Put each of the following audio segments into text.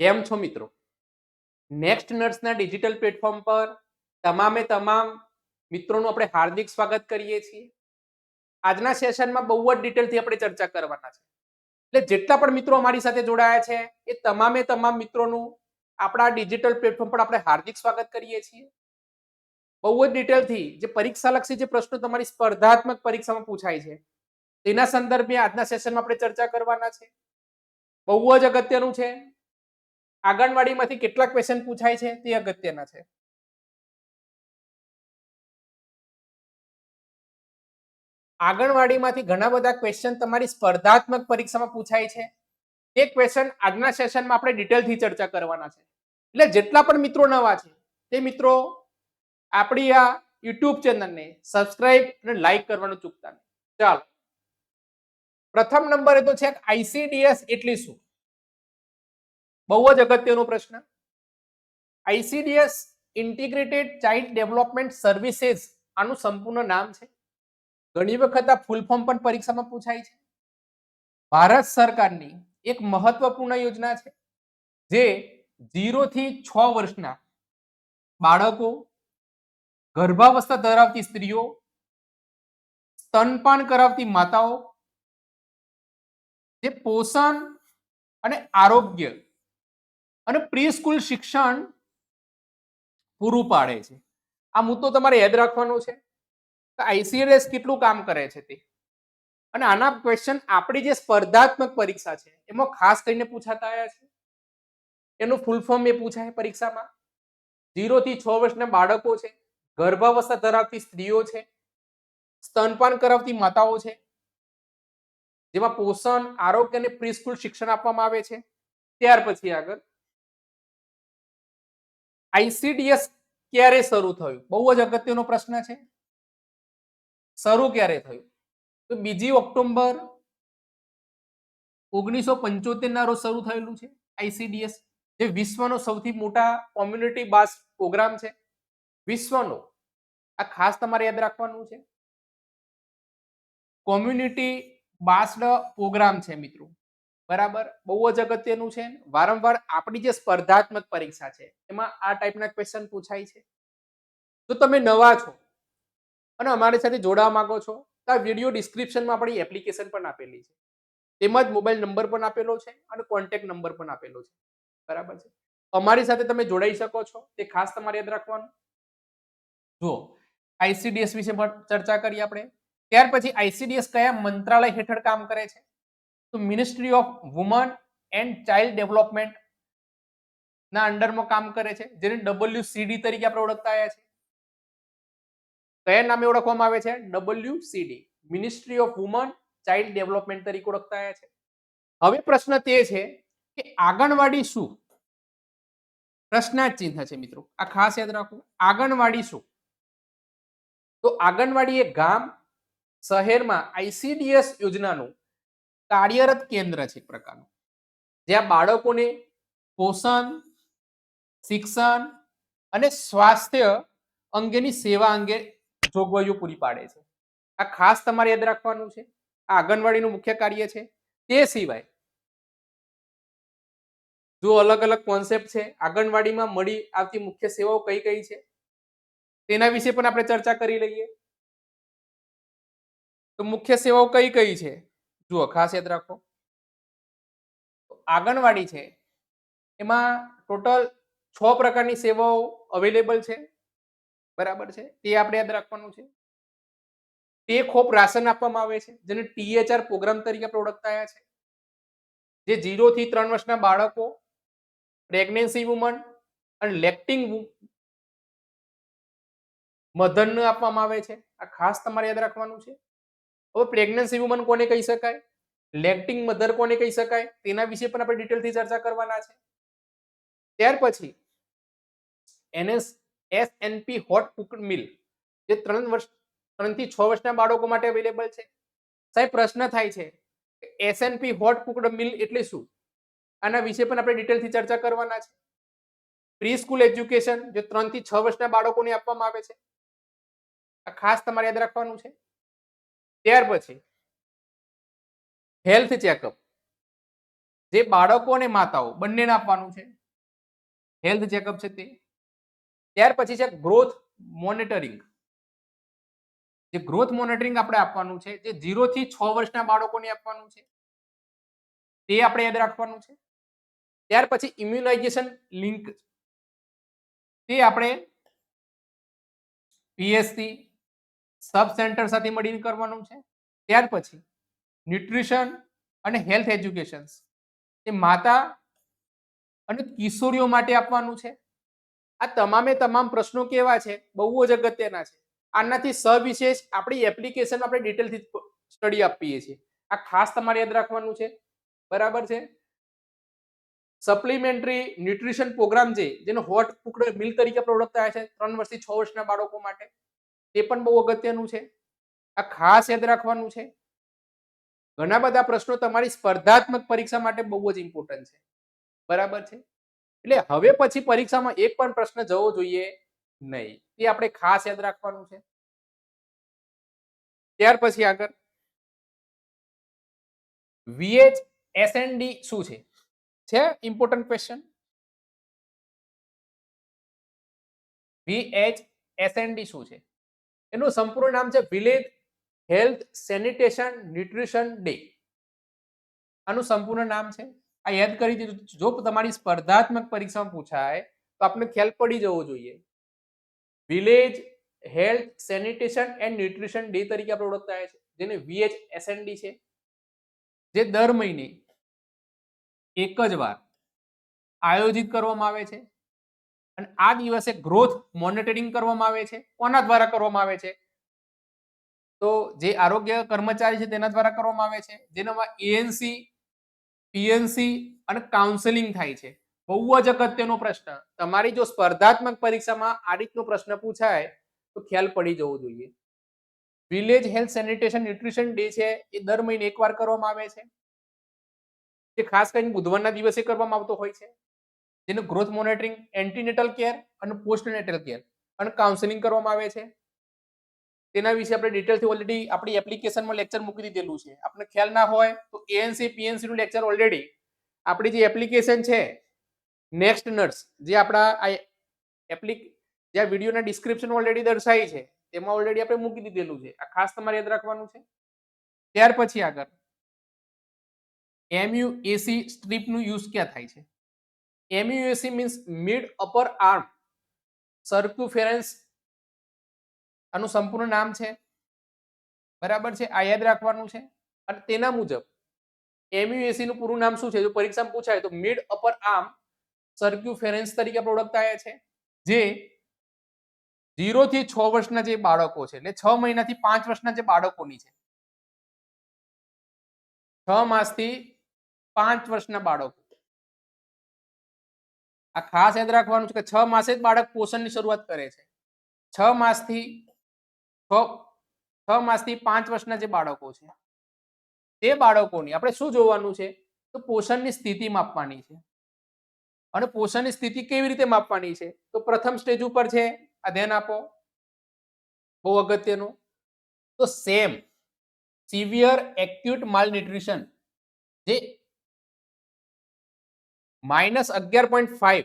કેમ છો મિત્રો? નેક્સ્ટ નર્સના ડિજિટલ પ્લેટફોર્મ પર તમામે તમામ મિત્રોનું આપણે હાર્દિક સ્વાગત કરીએ છીએ. આજના સેશનમાં બહુ જ ડિટેલથી આપણે ચર્ચા કરવાના છે. એટલે જેટલા પણ મિત્રો અમારી સાથે જોડાયા છે, એ તમામે તમામ મિત્રોનું આપણા ડિજિટલ પ્લેટફોર્મ પર આપણે હાર્દિક સ્વાગત કરીએ છીએ. બહુ જ ડિટેલથી જે પરીક્ષાલક્ષી જે પ્રશ્નો તમારી સ્પર્ધાત્મક પરીક્ષામાં પૂછાય છે, તેના સંદર્ભે આજના સેશનમાં આપણે ચર્ચા કરવાના છે. બહુ જ અગત્યનું છે. આંગણવાડીમાંથી કેટલા ક્વેશ્ચન પૂછાય છે તે અગત્યના છે. આંગણવાડીમાંથી ઘણા બધા ક્વેશ્ચન તમારી સ્પર્ધાત્મક પરીક્ષામાં પૂછાય છે. તે ક્વેશ્ચન આજના સેશનમાં આપણે ડિટેલથી ચર્ચા કરવાના છે. એટલે જેટલા પણ મિત્રો નવા છે, તે મિત્રો આપણી આ યુટ્યુબ ચેનલને સબસ્ક્રાઇબ અને લાઈક કરવાનું ચૂકતા નહીં. ચાલો. પ્રથમ નંબરે તો છે આઈસીડીએસ એટલે શું? બહુ જ અગત્યનો પ્રશ્ન. ICDS integrated child development services આનું સંપૂર્ણ નામ છે. ઘણી વખત આ ફૂલ ફોર્મ પણ પરીક્ષામાં પૂછાય છે. ભારત સરકારની એક મહત્વપૂર્ણ યોજના છે, જે ઝીરો થી છ વર્ષના બાળકો, ગર્ભાવસ્થા ધરાવતી સ્ત્રીઓ, સ્તનપાન કરાવતી માતાઓ, જે પોષણ અને આરોગ્ય અને પ્રી સ્કૂલ શિક્ષણ પૂરું પાડે છે. આ મુદ્દો તમારે યાદ રાખવાનો છે કે આઈસીએસ કેટલું કામ કરે છે તે? અને આના ક્વેશ્ચન આપણી જે સ્પર્ધાત્મક પરીક્ષા છે, એમાં ખાસ કરીને પૂછાતા આવ્યા છે. એનું ફૂલ ફોર્મ એ પૂછાય પરીક્ષામાં. ઝીરો થી છ વર્ષના બાળકો છે, ગર્ભાવસ્થા ધરાવતી સ્ત્રીઓ છે, સ્તનપાન કરાવતી માતાઓ છે, જેમાં પોષણ, આરોગ્ય અને પ્રી શિક્ષણ આપવામાં આવે છે. ત્યાર પછી આગળ આઈસીડીએસ ક્યારે શરૂ થયું? બહુ જ અગત્યનો પ્રશ્ન છે. શરૂ ક્યારે થયું? તો બીજી ઓક્ટોબર ઓગણીસો પંચોતેર ના રોજ શરૂ થયેલું છે આઈસીડીએસ જે વિશ્વનો સૌથી મોટા કોમ્યુનિટી બાસ પ્રોગ્રામ છે. વિશ્વનો. આ ખાસ તમારે યાદ રાખવાનું છે. કોમ્યુનિટી બાસ્ડ પ્રોગ્રામ છે મિત્રો. બરાબર? બહુ જ અગત્યનું છે. વારંવાર આપણી જે સ્પર્ધાત્મક પરીક્ષા છે, એમાં આ ટાઈપના ક્વેશ્ચન પૂછાય છે. જો તમે નવા છો અને અમારી સાથે જોડાવા માંગો છો, તો આ વીડિયો ડિસ્ક્રિપ્શનમાં આપણી એપ્લિકેશન પણ આપેલી છે. તેમજ મોબાઈલ નંબર પણ આપેલો છે અને કોન્ટેક્ટ નંબર પણ આપેલો છે. બરાબર છે? અમારી સાથે તમે જોડાઈ શકો છો. તે ખાસ તમારે યાદ રાખવાનું. જુઓ આઈસીડીએસ વિશે પણ ચર્ચા કરીએ આપણે. ત્યાર પછી આઈસીડીએસ કયા મંત્રાલય હેઠળ કામ કરે છે? તો ministry of woman and child development ના અંડરમાં કામ કરે છે, જેને ડબલ્યુસીડી તરીકે આપણે ઓળખતા આવ્યા છે કયા નામે ઓળખવામાં આવે છે? WCD ministry of woman child development તરીકે ઓળખતા આવ્યા છે. હવે પ્રશ્ન તે છે કે આંગણવાડી શું? પ્રશ્નાર્થ ચિહ્ન છે મિત્રો, આ ખાસ યાદ રાખો આંગણવાડી શું? તો આંગણવાડી એ ગામ શહેરમાં આઈસીડીએસ યોજનાનું કાર્યરત કેન્દ્ર છે એક પ્રકારનું. જ્યાં બાળકોને પોષણ, શિક્ષણ અને સ્વાસ્થ્ય અંગેની સેવા અંગે જોગવાઈઓ પૂરી પાડે છે. આ ખાસ તમારે યાદ રાખવાનું છે. આ આંગણવાડીનું મુખ્ય કાર્ય છે. તે સિવાય જો અલગ અલગ કોન્સેપ્ટ છે, આંગણવાડીમાં મળી આવતી મુખ્ય સેવાઓ કઈ કઈ છે? તેના વિશે પણ આપણે ચર્ચા કરી લઈએ. તો મુખ્ય સેવાઓ કઈ કઈ છે? જુઓ ખાસ યાદ રાખો આંગણવાડી છે, એમાં ટોટલ છ પ્રકારની સેવાઓ અવેલેબલ છે. બરાબર છે? તે આપણે યાદ રાખવાનું છે. તે ખોપ રાશન આપવામાં આવે છે, જેને ટીએચઆર પ્રોગ્રામ તરીકે આપણે ઓળખતા છે. જે ઝીરો થી ત્રણ વર્ષના બાળકો, પ્રેગ્નન્સી વુમન અને લેક્ટિંગ મધરને આપવામાં આવે છે. આ ખાસ તમારે યાદ રાખવાનું છે. હવે પ્રેગ્નન્સી વુમન કોને કહી શકાય? લેક્ટિંગ મધર કોને કહી શકાય? તેના વિશે પણ આપણે ડિટેલથી ચર્ચા કરવાના છે. ત્યાર પછી, NS, SNP hot cooked meal જે ત્રણ વર્ષ ત્રણથી છ વર્ષના બાળકો માટે અવેલેબલ છે. સાહેબ, પ્રશ્ન થાય છે એસએનપી હોટ કુકડ મિલ એટલે શું? આના વિશે પણ આપણે ડિટેલથી ચર્ચા કરવાના છે. પ્રી સ્કૂલ એજ્યુકેશન જે ત્રણથી છ વર્ષના બાળકોને આપવામાં આવે છે. આ ખાસ તમારે યાદ રાખવાનું છે. ત્યાર પછી હેલ્થ ચેકઅપ જે બાળકો અને માતાઓ બંનેને આપવાનું છે. હેલ્થ ચેકઅપ છે તે. ત્યાર પછી છે ગ્રોથ મોનિટરિંગ જે ગ્રોથ મોનિટરિંગ આપણે આપવાનું છે, જે ઝીરો થી છ વર્ષના બાળકોને આપવાનું છે, તે આપણે યાદ રાખવાનું છે. ત્યાર પછી ઇમ્યુનાઇઝેશન લિંક તે આપણે પીએસસી સબ સેન્ટર સાથે મળીને કરવાનું છે. ત્યાર પછી ન્યુટ્રિશન અને હેલ્થ એજ્યુકેશન એ માતા અને કિશોરીઓ માટે આપવાનું છે. આ તમામે તમામ પ્રશ્નો કેવા છે? બહુ જ અગત્યના છે. આનાથી સવિશેષ આપણી એપ્લિકેશન આપણે ડિટેલથી સ્ટડી આપીએ છીએ. આ ખાસ તમારે યાદ રાખવાનું છે. બરાબર છે? સપ્લિમેન્ટરી ન્યુટ્રિશન પ્રોગ્રામ છે જેનો હોટ કુકડ મિલ તરીકે પ્રોડક્ટ ઓળખતા છે, ત્રણ વર્ષથી છ વર્ષના બાળકો માટે. તે પણ બહુ અગત્યનું છે. આ ખાસ યાદ રાખવાનું છે. ઘણા બધા પ્રશ્નો તમારી સ્પર્ધાત્મક પરીક્ષા માટે બહુ જ ઇમ્પોર્ટન્ટ છે. બરાબર છે? એટલે હવે પછી પરીક્ષામાં એક પણ પ્રશ્ન જવો જોઈએ નહીં. એ આપણે ખાસ યાદ રાખવાનું છે. ત્યાર પછી આગળ. વીએચ એસએનડી શું છે? છે? ઇમ્પોર્ટન્ટ ક્વેશ્ચન વીએચ એસએનડી શું છે? એનું સંપૂર્ણ નામ છે village health sanitation nutrition day. આનું સંપૂર્ણ નામ છે. આ યાદ કરી દીધું જો તમારી સ્પર્ધાત્મક પરીક્ષામાં પૂછાય તો આપણે ખ્યાલ પડી જવો જોઈએ. Village health sanitation and nutrition day તરીકે આપણે ઓળખતા છે જેને વીએચ એસએનડી છે. જે દર મહિને એક જ વાર આયોજિત કરવામાં આવે છે. અને આ દિવસે ગ્રોથ મોનિટરિંગ કરવામાં આવે છે, કોના દ્વારા કરવામાં આવે છે? તો જે આરોગ્ય કર્મચારી છે તેના દ્વારા કરવામાં આવે છે, જેનામાં એએનસી પીએનસી અને કાઉન્સેલિંગ થાય છે. બહુ જ અગત્યનો પ્રશ્ન. તમારી જો સ્પર્ધાત્મક પરીક્ષામાં આ રીતનો પ્રશ્ન પૂછાય, તો ખ્યાલ પડી જવો જોઈએ. Village health sanitation nutrition day છે, એ દર મહિને એકવાર કરવામાં આવે છે. જે ખાસ કરીને બુધવારના દિવસે કરવામાં આવતો હોય છે. જેનું ગ્રોથ મોનિટરિંગ એન્ટીનેટલ કેર અને પોસ્ટનેટલ કેર અને કાઉન્સેલિંગ કરવામાં આવે છે. તેના વિશે આપણે ડિટેલથી ઓલરેડી આપણી એપ્લિકેશનમાં લેક્ચર મૂકી દીધેલું છે. આપણે ખ્યાલ ના હોય તો એએનસી પીએનસી નું લેક્ચર ઓલરેડી આપણી જે એપ્લિકેશન છે નેક્સ્ટ નર્સ જે આપણા આ એપ્લિક જે વિડીયોના ડિસ્ક્રિપ્શન ઓલરેડી દર્શાવી છે, તેમાં ઓલરેડી આપણે મૂકી દીધેલું છે. આ ખાસ તમારે યાદ રાખવાનું છે. ત્યાર પછી આગળ એમયુએસી સ્ટ્રીપનું યુઝ ક્યાં થાય છે? MUAC means mid upper arm circumference આનું સંપૂર્ણ નામ છે. બરાબર છે? આ યાદ રાખવાનું છે. અને તેના મુજબ એમયુએસી નું પૂરું નામ શું છે? જો પરીક્ષામાં પૂછાય તો મિડ અપર આર્મ સર્ક્યુફેરન્સ તરીકે પ્રોડક્ટ આવ્યા છે. જે ઝીરો થી છ વર્ષના જે બાળકો છે, એટલે છ મહિનાથી પાંચ વર્ષના જે બાળકોની છે. છ માસથી પાંચ વર્ષના બાળકો. આ ખાસ યાદ રાખવાનું છે કે છ માસે જ બાળક પોષણની શરૂઆત કરે છે. છ માસથી છ છ માસથી પાંચ વર્ષના જે બાળકો છે, તે બાળકોની આપણે શું જોવાનું છે? તો પોષણની સ્થિતિ માપવાની છે. અને પોષણની સ્થિતિ કેવી રીતે માપવાની છે? તો પ્રથમ સ્ટેજ ઉપર છે, આ ધ્યાન આપો. બહુ અગત્યનું. તો સેમ, સિવિયર એક્યુટ માલન્યુટ્રિશન જે માઇનસ અગિયાર પોઈન્ટ ફાઈવ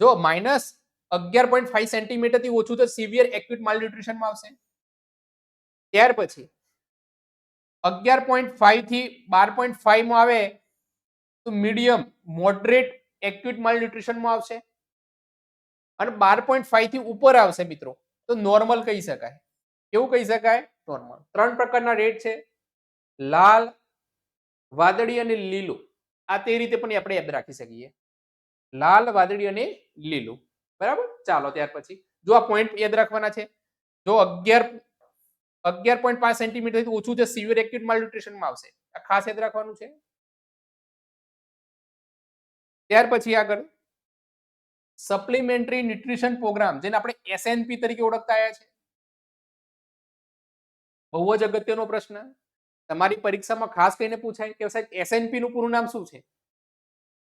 જો માઇનસ અગિયાર પોઈન્ટ ફાઈવ સેન્ટીમીટરથી ઓછું તો સિવિયર એક્યુટ માલન્યુટ્રિશનમાં આવશે. ત્યાર પછી અગિયાર પોઈન્ટ ફાઈવથી બાર પોઈન્ટ ફાઈવમાં આવે તો મીડિયમ મોડરેટ એક્યુટ માલન્યુટ્રિશનમાં આવશે. અને બાર પોઈન્ટ ફાઈવથી ઉપર આવશે મિત્રો, તો નોર્મલ કહી શકાય. કેવું કહી શકાય? નોર્મલ. ત્રણ પ્રકારના રેટ છે. લાલ, વાદળી અને લીલું. આ તે રીતે પણ આપણે યાદ રાખી શકીએ. લાલ વાદળી અને લીલું. બરાબર? ચાલો, ત્યાર પછી. જો આ પોઈન્ટ યાદ રાખવાના છે. જો અગિયાર અગિયાર પોઈન્ટ પાંચ સેન્ટીમીટરથી ઓછું છે સિવિયર એક્યુટ માલન્યુટ્રિશનમાં આવશે. આ ખાસ યાદ રાખવાનું છે. ત્યાર પછી આગળ. સપ્લિમેન્ટરી ન્યુટ્રિશન પ્રોગ્રામ જેને આપણે એસએનપી તરીકે ઓળખતા આવ્યા છે. બહુ જ અગત્યનો પ્રશ્ન. તમારી પરીક્ષામાં ખાસ કરીને પૂછાય કે સાહેબ એસએનપી નું પૂરું નામ શું છે?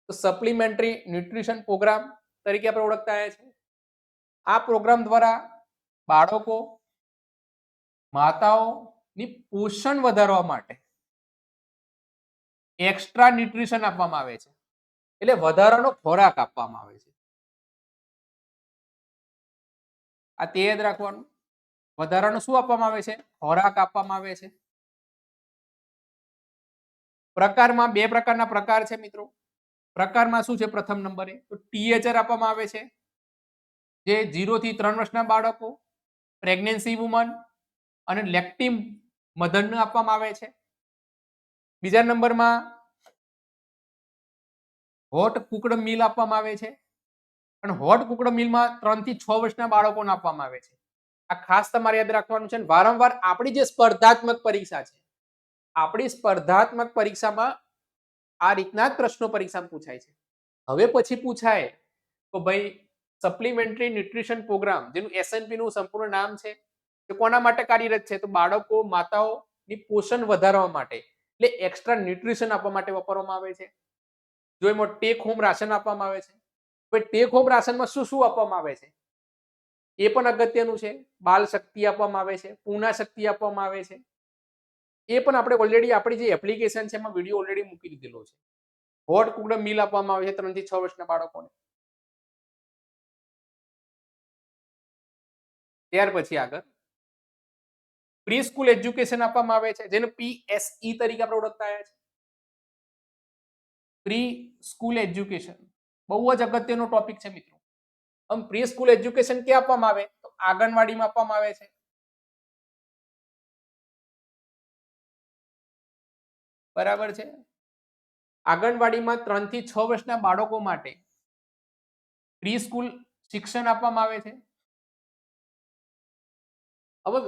તો સપ્લિમેન્ટરી ન્યુટ્રિશન પ્રોગ્રામ તરીકે આપણે ઓળખતા આવ્યા છે. આ પ્રોગ્રામ દ્વારા બાળકો, માતાઓની પોષણ વધારવા માટે એક્સ્ટ્રા ન્યુટ્રિશન આપવામાં આવે છે. એટલે વધારાનો ખોરાક આપવામાં આવે છે. આ તે યાદ રાખવાનું. વધારાનું શું આપવામાં આવે છે? ખોરાક આપવામાં આવે છે. પ્રકારમાં બે પ્રકારના પ્રકાર છે મિત્રો. પ્રકારમાં શું છે પ્રથમ નંબરે? તો ટીએચઆર આપવામાં આવે છે. જે ઝીરો થી ત્રણ વર્ષના બાળકો પ્રેગ્નન્સી વુમન અને લેક્ટિમ મધરને આપવામાં આવે છે. બીજા નંબરમાં હોટ કુકડ મિલ આપવામાં આવે છે. અને હોટ કુકડ મિલમાં ત્રણથી છ વર્ષના બાળકોને આપવામાં આવે છે. આ ખાસ તમારે યાદ રાખવાનું છે વારંવાર આપણી જે સ્પર્ધાત્મક પરીક્ષા છે, આપણી સ્પર્ધાત્મક પરીક્ષામાં આ રીતના જ પ્રશ્નો પરીક્ષામાં પૂછાય છે. હવે પછી પૂછાય તો ભાઈ સપ્લિમેન્ટરી ન્યુટ્રિશન પ્રોગ્રામ જેનું એસએનપી નું સંપૂર્ણ નામ છે તે કોના માટે કાર્યરત છે? તો બાળકો, માતાઓની પોષણ વધારવા માટે એટલે એક્સ્ટ્રા ન્યુટ્રિશન આપવા માટે વાપરવામાં આવે છે. જો એમાં ટેક હોમ રાશન આપવામાં આવે છે. હવે ટેક હોમ રાશનમાં શું શું આપવામાં આવે છે? એ પણ અગત્યનું છે. બાલ શક્તિ આપવામાં આવે છે. પૂર્ણા શક્તિ આપવામાં આવે છે. એ પણ આપણે ઓલરેડી આપણી જે એપ્લિકેશન છે એમાં વીડિયો ઓલરેડી મૂકી દીધેલો છે. હોટ કુકડ મિલ આપવામાં આવે છે ત્રણથી છ વર્ષના બાળકોને. ત્યાર પછી આગળ. પ્રી સ્કૂલ એજ્યુકેશન આપવામાં આવે છે, જેને પીએસઈ તરીકે આપણે ઓળખતા છે. Pre school education. બહુ જ અગત્યનો ટોપિક છે મિત્રો. આમ પ્રી સ્કૂલ એજ્યુકેશન ક્યાં આપવામાં આવે? તો આંગણવાડીમાં આપવામાં આવે છે. બરાબર છે? આંગણવાડીમાં ત્રણથી છ વર્ષના બાળકો માટે પ્રી સ્કૂલ શિક્ષણ આપવામાં આવે છે? હવે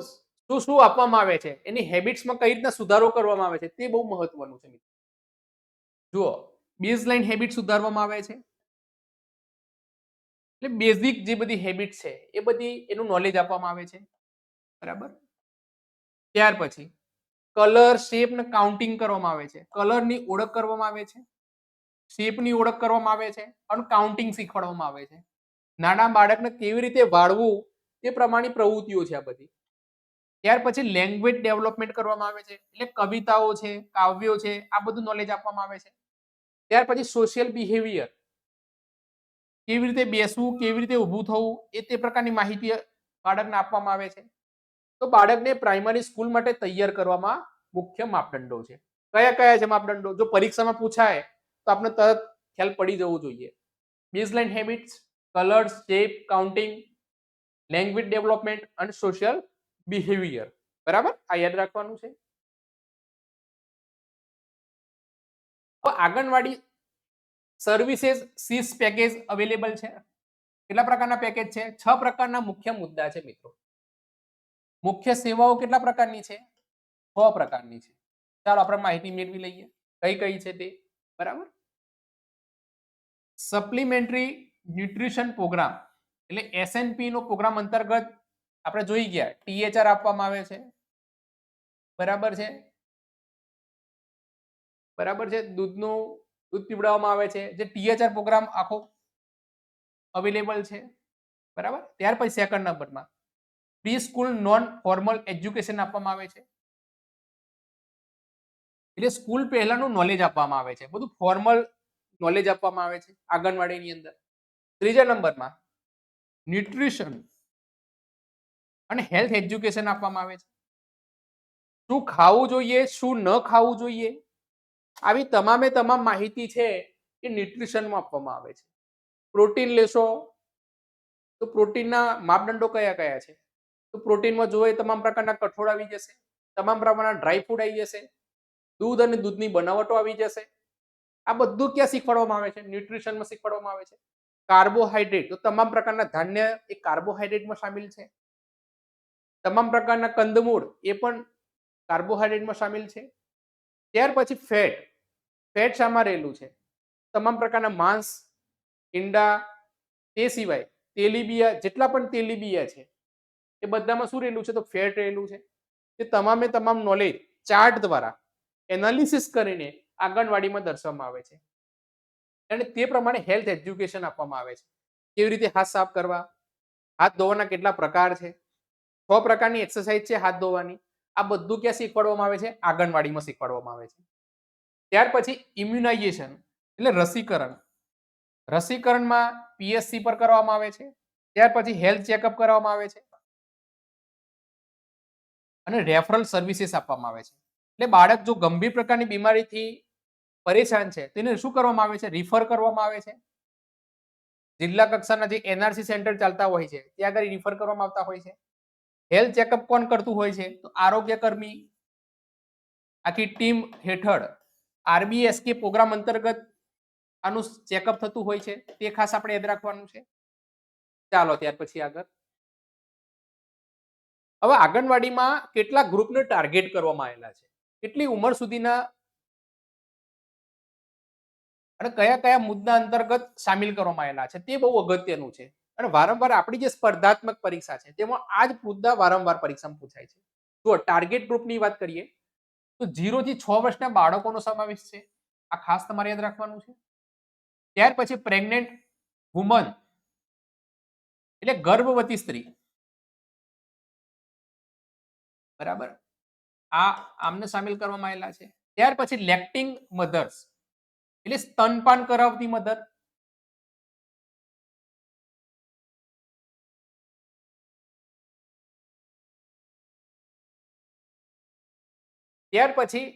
શું શું આપવામાં આવે છે? એની હેબિટ્સમાં કઈ રીતના સુધારો કરવામાં આવે છે? તે બહુ મહત્વનું છે મિત્રો. જુઓ બેઝલાઇન હેબિટ સુધારવામાં આવે છે? એટલે બેઝિક જે બધી હેબિટ છે, એ બધી એનું નોલેજ આપવામાં આવે છે? બરાબર? ત્યાર પછી કલર, શેપ ને કાઉન્ટિંગ કરવામાં આવે છે. કલરની ઓળખ કરવામાં આવે છે. શેપની ઓળખ કરવામાં આવે છે અને કાઉન્ટિંગ શીખવાડવામાં આવે છે. નાના બાળકને કેવી રીતે વાળવું તે પ્રમાણે પ્રવૃત્તિઓ છે આ બધી. ત્યાર પછી લેંગ્વેજ ડેવલપમેન્ટ કરવામાં આવે છે. એટલે કવિતાઓ છે, કાવ્યો છે, આ બધું નોલેજ આપવામાં આવે છે. ત્યાર પછી સોશિયલ બિહેવિયર કેવી રીતે બેસવું, કેવી રીતે ઊભું થવું એ તે પ્રકારની માહિતી બાળકને આપવામાં આવે છે. તો બાળકને પ્રાઇમરી સ્કૂલ માટે તૈયાર કરવામાં મુખ્ય માપદંડો છે. કયા કયા છે માપદંડો? જો પરીક્ષામાં પૂછાય, તો આપણે તરત ખ્યાલ પડી જવું જોઈએ. Baseline habits colours shape counting language development અને સોશિયલ બિહેવિયર બરાબર? આ યાદ રાખવાનું છે. આંગણવાડી સર્વિસીસ સીસ પેકેજ અવેલેબલ છે. કેટલા પ્રકારના પેકેજ છે? છ પ્રકારના મુખ્ય મુદ્દા છે મિત્રો. મુખ્ય સેવાઓ કેટલા પ્રકારની છે? છ પ્રકારની છે. ચાલો આપણે માહિતી મેળવી લઈએ. કઈ કઈ છે તે? બરાબર? સપ્લિમેન્ટરી ન્યુટ્રિશન પ્રોગ્રામ એટલે એસએનપી નો પ્રોગ્રામ અંતર્ગત આપણે જોઈ ગયા. ટીએચઆર આપવામાં આવે છે. બરાબર છે? બરાબર છે? દૂધનું, દૂધ પીવડાવવામાં આવે છે. જે ટીએચઆર પ્રોગ્રામ આખો અવેલેબલ છે. બરાબર? ત્યાર પછી સેકન્ડ નંબરમાં pre school non formal education આપવામાં આવે છે. એટલે સ્કૂલ પહેલાનું નોલેજ આપવામાં આવે છે. બધું ફોર્મલ નોલેજ આપવામાં આવે છે આંગણવાડીની અંદર. ત્રીજા નંબરમાં ન્યુટ્રિશન અને હેલ્થ એજ્યુકેશન આપવામાં આવે છે. શું ખાવું જોઈએ, શું ન ખાવું જોઈએ? આવી તમામે તમામ માહિતી છે એ ન્યુટ્રિશનમાં આપવામાં આવે છે. પ્રોટીન લેશો તો પ્રોટીનના માપદંડો કયા કયા છે? તો પ્રોટીનમાં જોઈએ તમામ પ્રકારના કઠોળ આવી જશે. તમામ પ્રકારના ડ્રાય ફૂડ આવી જશે. દૂધ અને દૂધની બનાવટો આવી જશે. આ બધું ક્યાં શીખવાડવામાં આવે છે? ન્યુટ્રિશનમાં શીખવાડવામાં આવે છે. કાર્બોહાઈડ્રેટ, તો તમામ પ્રકારના ધાન્ય એ કાર્બોહાઈડ્રેટમાં સામેલ છે. તમામ પ્રકારના કંદમૂળ એ પણ કાર્બોહાઈડ્રેટમાં સામેલ છે. ત્યાર પછી ફેટ ફેટ શામાં રહેલું છે. તમામ પ્રકારના માંસ, ઈંડા, તે સિવાય તેલીબિયા, જેટલા પણ તેલીબિયા છે એ બધામાં શું રહેલું છે? તો ફેટ રહેલું છે. તે તમામે તમામ નોલેજ ચાર્ટ દ્વારા એનાલિસિસ કરીને આંગણવાડીમાં દર્શાવવામાં આવે છે. અને તે પ્રમાણે હેલ્થ એજ્યુકેશન આપવામાં આવે છે. કેવી રીતે હાથ સાફ કરવા? હાથ ધોવાના કેટલા પ્રકાર છે? છ પ્રકારની એક્સરસાઇઝ છે હાથ ધોવાની. આ બધું ક્યાં શીખવાડવામાં આવે છે? આંગણવાડીમાં શીખવાડવામાં આવે છે. ત્યાર પછી ઇમ્યુનાઇઝેશન એટલે રસીકરણ. રસીકરણમાં પીએસસી પર કરવામાં આવે છે. ત્યાર પછી હેલ્થ ચેકઅપ કરવામાં આવે છે. અને રેફરલ સર્વિસીસ આપવામાં આવે છે. એટલે બાળક જો ગંભીર પ્રકારની બીમારીથી પરેશાન છે તેને શું કરવામાં આવે છે? રિફર કરવામાં આવે છે. જિલ્લા કક્ષાના જે એનઆરસી સેન્ટર ચાલતા હોય છે, ત્યાં આગળ રિફર કરવામાં આવતા હોય છે. હેલ્થ ચેકઅપ કોણ કરતું હોય છે? તો આરોગ્ય કર્મી આખી ટીમ હેઠળ આરબીએસકે પ્રોગ્રામ અંતર્ગત આનું ચેકઅપ થતું હોય છે, તે ખાસ આપણે યાદ રાખવાનું છે. ચાલો, ત્યાર પછી આગળ. હવે આંગણવાડીમાં કેટલા ગ્રુપને ટાર્ગેટ કરવામાં આવેલા છે. કેટલી ઉંમર સુધીના અને કયા કયા મુદ્દા અંતર્ગત સામેલ કરવામાં આવેલા છે તે બહુ અગત્યનું છે. અને વારંવાર આપણી જે સ્પર્ધાત્મક પરીક્ષા છે તેમાં આ જ મુદ્દા વારંવાર પરીક્ષામાં પૂછાય છે. જો ટાર્ગેટ ગ્રુપની વાત કરીએ તો ઝીરો થી છ વર્ષના બાળકોનો સમાવેશ છે. આ ખાસ તમારે યાદ રાખવાનું છે. ત્યાર પછી પ્રેગ્નેન્ટ વુમન એટલે ગર્ભવતી સ્ત્રી બરાબર? આ આમને સામેલ કરવામાં આવેલા છે. ત્યાર પછી લેક્ટિંગ મધર્સ એટલે સ્તનપાન કરાવતી મધર ત્યાર પછી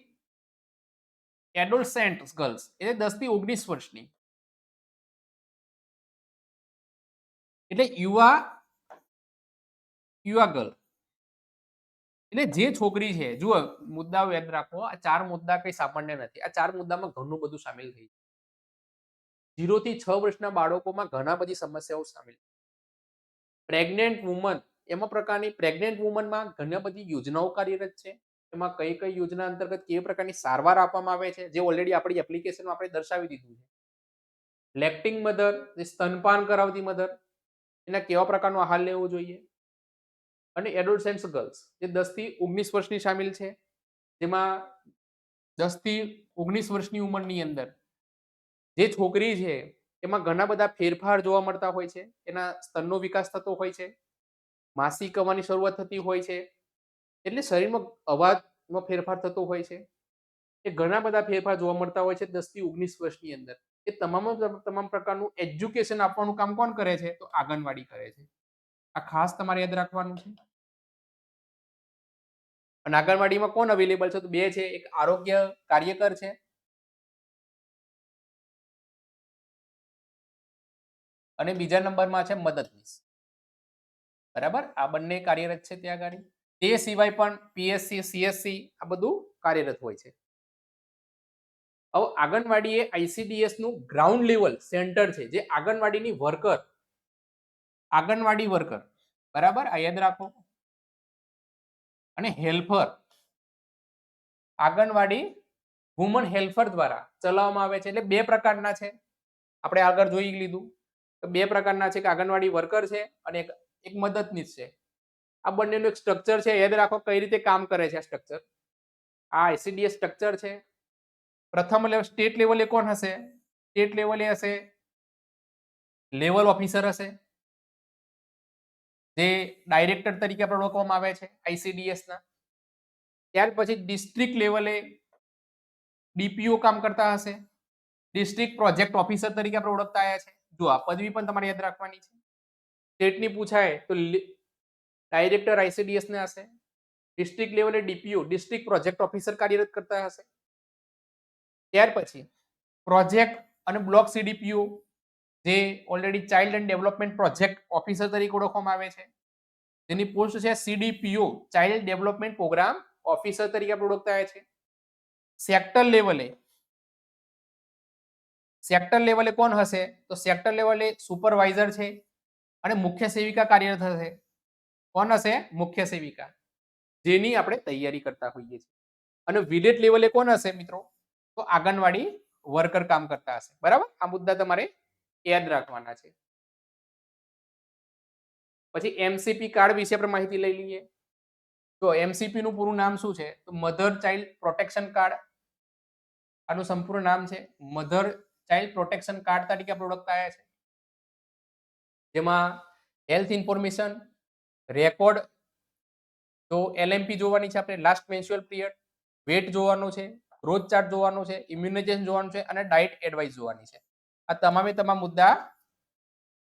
એડોલસેન્ટ ગર્લ્સ એટલે દસથી ઓગણીસ વર્ષની. એટલે યુવા યુવા ગર્લ એટલે જે છોકરી છે, જુઓ, મુદ્દાઓ યાદ રાખો, આ ચાર મુદ્દા કઈ સામાન્ય નથી. આ ચાર મુદ્દામાં ઘણું બધું સામેલ થઈ ઝીરો થી છ વર્ષના બાળકોમાં ઘણા બધી સમસ્યાઓ સામેલ પ્રેગ્નેન્ટ વુમન એમાં પ્રકારની પ્રેગ્નેન્ટ વુમનમાં ઘણી બધી યોજનાઓ કાર્યરત છે. એમાં કઈ કઈ યોજના અંતર્ગત કેવી પ્રકારની સારવાર આપવામાં આવે છે, જે ઓલરેડી આપણી એપ્લિકેશનમાં આપણે દર્શાવી દીધું છે. લેક્ટિંગ મધર જે સ્તનપાન કરાવતી મધર એના કેવા પ્રકારનો આહાર લેવો જોઈએ? અને એડોલસેન્ટ્સ ગર્લ્સ જે દસથી ઓગણીસ વર્ષની સામેલ છે, જેમાં દસથી ઓગણીસ વર્ષની ઉંમરની અંદર જે છોકરી છે, એમાં ઘણા બધા ફેરફાર જોવા મળતા હોય છે. એના સ્તનનો વિકાસ થતો હોય છે માસિક આવવાની શરૂઆત થતી હોય છે, એટલે શરીરમાં અવાજમાં ફેરફાર થતો હોય છે. એ ઘણા બધા ફેરફાર જોવા મળતા હોય છે દસથી ઓગણીસ વર્ષની અંદર. એ તમામ તમામ પ્રકારનું એજ્યુકેશન આપવાનું કામ કોણ કરે છે? તો આંગણવાડી કરે છે. આ ખાસ તમારે યાદ રાખવાનું છે. અને આંગણવાડીમાં કોણ અવેલેબલ છે? તો બે છે, એક આરોગ્ય કાર્યકર છે. અને બીજા નંબરમાં છે મદદનીશ. બરાબર? આ બંને કાર્યરત છે ત્યાં આગળ. તે સિવાય પણ પીએસસી સીએસસી આ બધું કાર્યરત હોય છે. હવે આંગણવાડી એ આઈસીડીએસનું ગ્રાઉન્ડ લેવલ સેન્ટર છે, જે આંગણવાડીની વર્કર આંગણવાડી વર્કર બરાબર? આ યાદ રાખો. અને હેલ્પર. આંગણવાડી વુમન હેલ્પર દ્વારા ચલાવવામાં આવે છે. એટલે બે પ્રકારના છે. આપણે આગળ જોઈ લીધું. તો બે પ્રકારના છે કે આંગણવાડી વર્કર છે અને એક એક મદદનીશ છે. આ બંનેનું એક સ્ટ્રક્ચર છે. યાદ રાખો કઈ રીતે કામ કરે છે આ સ્ટ્રક્ચર આ આઈસીડીએસ સ્ટ્રક્ચર છે. પ્રથમ લેવલ સ્ટેટ લેવલે કોણ હશે? સ્ટેટ લેવલે હશે. લેવલ ઓફિસર હશે. જે ડાયરેક્ટર તરીકે પણ ઓળખવામાં આવે છે આઈસીડીએસ ના. ત્યાર પછી ડિસ્ટ્રિક્ટ લેવલે ડીપીઓ કામ કરતા હશે. ડિસ્ટ્રિક્ટ પ્રોજેક્ટ ઓફિસર તરીકે આપણે ઓળખતા આવ્યા છે. જો આ પદવી પણ તમારે યાદ રાખવાની છે. સ્ટેટની પૂછાય તો ડાયરેક્ટર આઈસીડીએસ ને હશે. ડિસ્ટ્રિક્ટ લેવલે ડીપીઓ ડિસ્ટ્રિક્ટ પ્રોજેક્ટ ઓફિસર કાર્યરત કરતા હશે. ત્યાર પછી પ્રોજેક્ટ અને બ્લોક સીડીપીઓ જે already child and development project officer તરીકે ઓળખવામાં આવે છે. જેની પોસ્ટ છે CDPO child development programme officer તરીકે આપણે ઓળખતા છે. સેક્ટર લેવલે સેક્ટર લેવલે કોણ હશે? તો સેક્ટર લેવલે સુપરવાઇઝર છે અને મુખ્ય સેવિકા કાર્યરત હશે. કોણ હશે? મુખ્ય સેવિકા. જેની આપણે તૈયારી કરતા હોઈએ છીએ. અને વિલેજ લેવલે કોણ હશે મિત્રો? તો આંગણવાડી વર્કર કામ કરતા હશે. બરાબર? આ મુદ્દા તમારે યાદ રાખવાના છે. પછી એમસીપી કાર્ડ વિશે આપણે માહિતી લઈ લઈએ. તો એમસીપી નું પૂરું નામ શું છે? તો મધર ચાઇલ્ડ પ્રોટેક્શન કાર્ડ આનું સંપૂર્ણ નામ છે મધર ચાઇલ્ડ પ્રોટેક્શન કાર્ડ તરીકે આપણે ઓળખતા છે. જેમાં હેલ્થ ઇન્ફોર્મેશન રેકોર્ડ તો એલએમપી જોવાની છે આપણે લાસ્ટ મેન્સ્યુઅલ પીરિયડ વેટ જોવાનો છે ગ્રોથ ચાર્ટ જોવાનો છે ઇમ્યુનાઇઝેશન જોવાનું છે અને ડાયટ એડવાઇસ જોવાની છે. આ તમામે તમામ મુદ્દા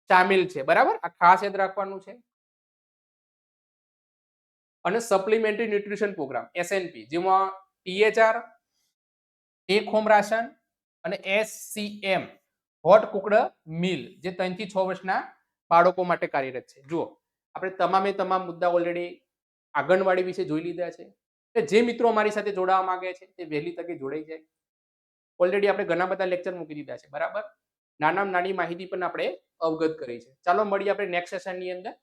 સામેલ છે, બરાબર? આ ખાસ યાદ રાખવાનું છે. અને સપ્લિમેન્ટરી ન્યુટ્રિશન પ્રોગ્રામ એસએનપી જેમાં ટીએચઆર ટેક હોમ રાશન અને એસસીએમ હોટ કુકડ મિલ જે ત્રણથી છ વર્ષના બાળકો માટે કાર્યરત છે. જુઓ, આપણે તમામે તમામ મુદ્દા ઓલરેડી આંગણવાડી વિશે જોઈ લીધા છે. એટલે જે મિત્રો અમારી સાથે જોડાવા માંગે છે, તે વહેલી તકે જોડાઈ જાય. ઓલરેડી આપણે ઘણા બધા લેક્ચર મૂકી દીધા છે, બરાબર? નાનામાં નાની માહિતી પણ આપણે અવગત કરી છે. ચાલો મળીએ આપણે નેક્સ્ટ સેશનની અંદર.